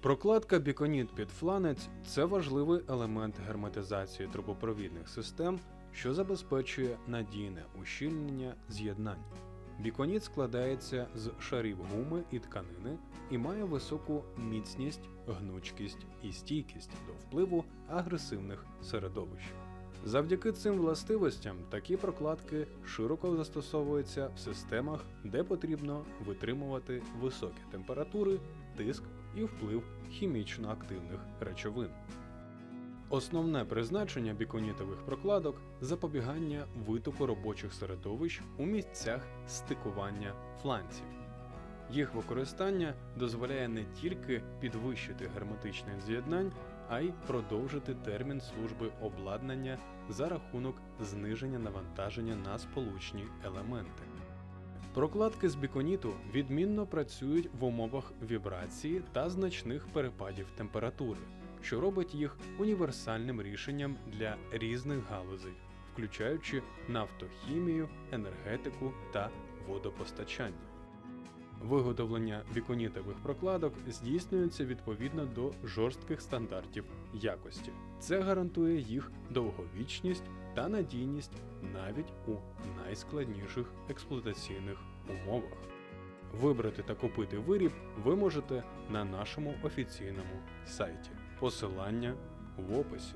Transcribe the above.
Прокладка біконіт під фланець це важливий елемент герметизації трубопровідних систем, що забезпечує надійне ущільнення з'єднань. Біконіт складається з шарів гуми і тканини і має високу міцність, гнучкість і стійкість до впливу агресивних середовищ. Завдяки цим властивостям такі прокладки широко застосовуються в системах, де потрібно витримувати високі температури, тиск і вплив хімічно активних речовин. Основне призначення біконітових прокладок запобігання витоку робочих середовищ у місцях стикування фланців. Їх використання дозволяє не тільки підвищити герметичність з'єднань, а й продовжити термін служби обладнання за рахунок зниження навантаження на сполучні елементи. Прокладки з біконіту відмінно працюють в умовах вібрації та значних перепадів температури, що робить їх універсальним рішенням для різних галузей, включаючи нафтохімію, енергетику та водопостачання. Виготовлення біконітових прокладок здійснюється відповідно до жорстких стандартів якості. Це гарантує їх довговічність та надійність навіть у найскладніших експлуатаційних умовах. Вибрати та купити виріб ви можете на нашому офіційному сайті. Посилання в описі.